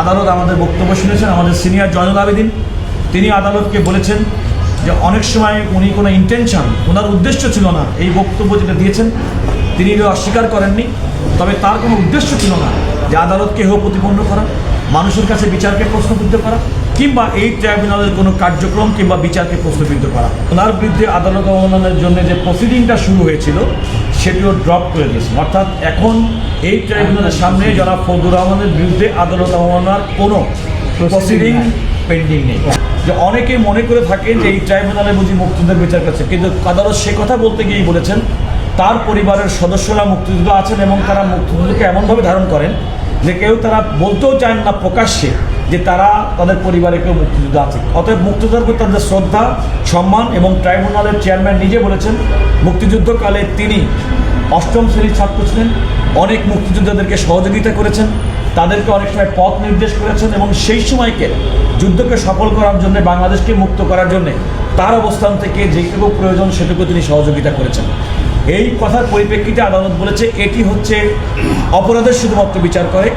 আদালত আমাদের বক্তব্য শুনেছেন, আমাদের সিনিয়র জয়নুল আবেদিন। তিনি আদালতকে বলেছেন যে অনেক সময় উনি কোনো ইন্টেনশন ওনার উদ্দেশ্য ছিল না এই বক্তব্য যেটা দিয়েছেন। তিনি অস্বীকার করেননি, তবে তার কোনো উদ্দেশ্য ছিল না যে আদালতকে হেয় প্রতিপন্ন করা। মানুষের কাছে বিচারকে প্রশ্নবিদ্ধ করা, কিংবা এই ট্রাইব্যুনালের কোনো কার্যক্রম কিংবা বিচারকে প্রশ্নবিদ্ধ করা। ওনার বিরুদ্ধে আদালত অবমাননের জন্য যে প্রসিডিংটা শুরু হয়েছিল, সেটিও ড্রপ করে দিয়েছেন অর্থাৎ এখন এই ট্রাইব্যুনালের সামনে যারা ফজলুর রহমানের বিরুদ্ধে আদালত অবমাননার কোনো প্রসিডিং পেন্ডিং নেই। যে অনেকে মনে করে থাকেন যে এই ট্রাইব্যুনালে বুঝি মুক্তিযুদ্ধের বিচার করছে, কিন্তু আদালত সে কথা বলতে গিয়েই বলেছেন, তার পরিবারের সদস্যরা মুক্তিযুদ্ধ আছেন এবং তারা মুক্তিযুদ্ধকে এমনভাবে ধারণ করেন যে কেউ তারা বলতেও চান না প্রকাশ্যে যে তারা তাদের পরিবারে কেউ মুক্তিযুদ্ধ আছে। অতএব মুক্তিযুদ্ধের প্রতি তাদের শ্রদ্ধা, সম্মান এবং ট্রাইব্যুনালের চেয়ারম্যান নিজে বলেছেন, মুক্তিযুদ্ধকালে তিনি অষ্টম শ্রেণির ছাত্র ছিলেন, অনেক মুক্তিযোদ্ধাদেরকে সহযোগিতা করেছেন, তাদেরকে অনেক সময় পথ নির্দেশ করেছেন এবং সেই সময়কে যুদ্ধকে সফল করার জন্য, বাংলাদেশকে মুক্ত করার জন্য তার অবস্থান থেকে যেটুকু প্রয়োজন সেটুকু তিনি সহযোগিতা করেছেন। এই কথার পরিপ্রেক্ষিতে আদালত বলেছে, এটি হচ্ছে অপরাধের শুধুমাত্র বিচার করে।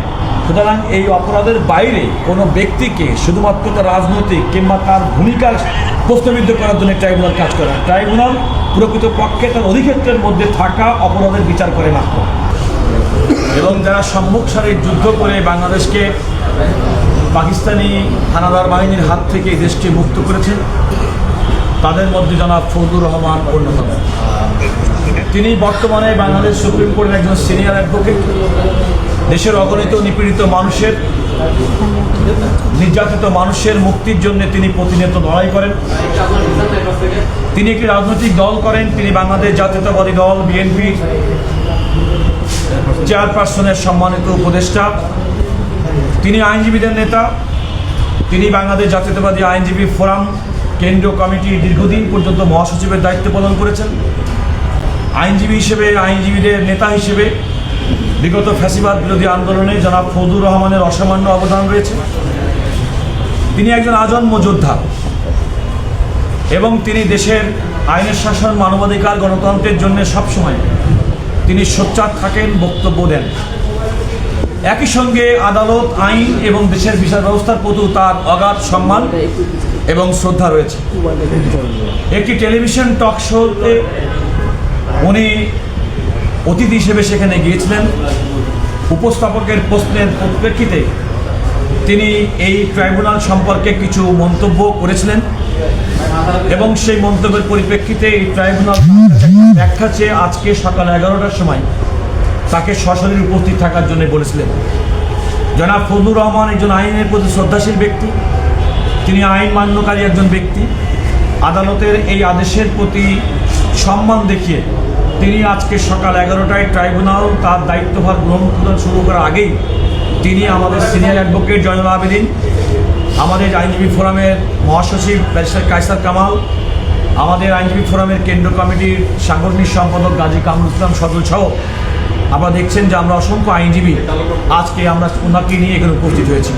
সুতরাং এই অপরাধের বাইরে কোনো ব্যক্তিকে শুধুমাত্র তার রাজনৈতিক কিংবা তার ভূমিকা প্রশ্নবিদ্ধ করার জন্য ট্রাইব্যুনাল কাজ করে। ট্রাইব্যুনাল প্রকৃত পক্ষে তার অধিক্ষেত্রের মধ্যে থাকা অপরাধের বিচার করে মাত্র এবং যারা সম্মুখ সারির যুদ্ধ করে বাংলাদেশকে পাকিস্তানি হানাদার বাহিনীর হাত থেকে দেশকে মুক্ত করেছে, তাদের মধ্যে জনাব ফজলুর রহমান অন্যতম। তিনি বর্তমানে বাংলাদেশ সুপ্রিম কোর্টের একজন সিনিয়র অ্যাডভোকেট, দেশের অগণিত নিপীড়িত মানুষের, নির্যাতিত মানুষের মুক্তির জন্য তিনি প্রতিনিয়ত লড়াই করেন। তিনি একটি রাজনৈতিক দল করেন, তিনি বাংলাদেশ জাতীয়তাবাদী দল, বিএনপি চেয়ারপারসনের সম্মানিত উপদেষ্টা। তিনি আইনজীবীদের নেতা, তিনি বাংলাদেশ জাতীয়তাবাদী আইনজীবী ফোরাম, কেন্দ্রীয় কমিটি দীর্ঘদিন পর্যন্ত মহাসচিবের দায়িত্ব পালন করেছেন। আইনজীবী হিসেবে, আইনজীবীদের নেতা হিসেবে বিগত ফ্যাসিবাদ বিরোধী আন্দোলনে জনাব ফজলুর রহমানের অসামান্য অবদান রয়েছে। তিনি একজন আজন্ম যোদ্ধা এবং তিনি দেশের আইনের শাসন মানবাধিকার গণতন্ত্রের জন্য সবসময় তিনি সোচ্চার থাকেন, বক্তব্য দেন। একই সঙ্গে আদালত, আইন এবং দেশের বিচার ব্যবস্থার প্রতি তার অগাধ সম্মান এবং শ্রদ্ধা রয়েছে। একটি টেলিভিশন টক শোতে অতিথি হিসেবে সেখানে গিয়েছিলেন। উপস্থাপকের প্রশ্নের পরিপ্রেক্ষিতে তিনি এই ট্রাইব্যুনাল সম্পর্কে কিছু মন্তব্য করেছিলেন এবং সেই মন্তব্যের পরিপ্রেক্ষিতে এই ট্রাইব্যুনাল ব্যাখ্যা চেয়ে আজকে সকাল এগারোটার সময় তাকে সশরীর উপস্থিত থাকার জন্য বলেছিলেন। জনাব ফজলুর রহমান একজন আইনের প্রতি শ্রদ্ধাশীল ব্যক্তি, তিনি আইন মান্যকারী একজন ব্যক্তি। আদালতের এই আদেশের প্রতি সম্মান দেখিয়ে তিনি আজকে সকাল এগারোটায় ট্রাইব্যুনাল তার দায়িত্বভার গ্রহণ শুরু করার আগেই তিনি আমাদের সিনিয়র অ্যাডভোকেট জয়নুল আবেদিন, আমাদের আইনজীবী ফোরামের মহাসচিব ব্যারিস্টার কায়সার কামাল, আমাদের আইনজীবী ফোরামের কেন্দ্র কমিটির সাংগঠনিক সম্পাদক গাজী কামরুল ইসলাম সদল সহ। আপনারা দেখছেন যে আমরা অসংখ্য আইনজীবী আজকে আমরা ওনাকে নিয়ে এখানে উপস্থিত হয়েছি।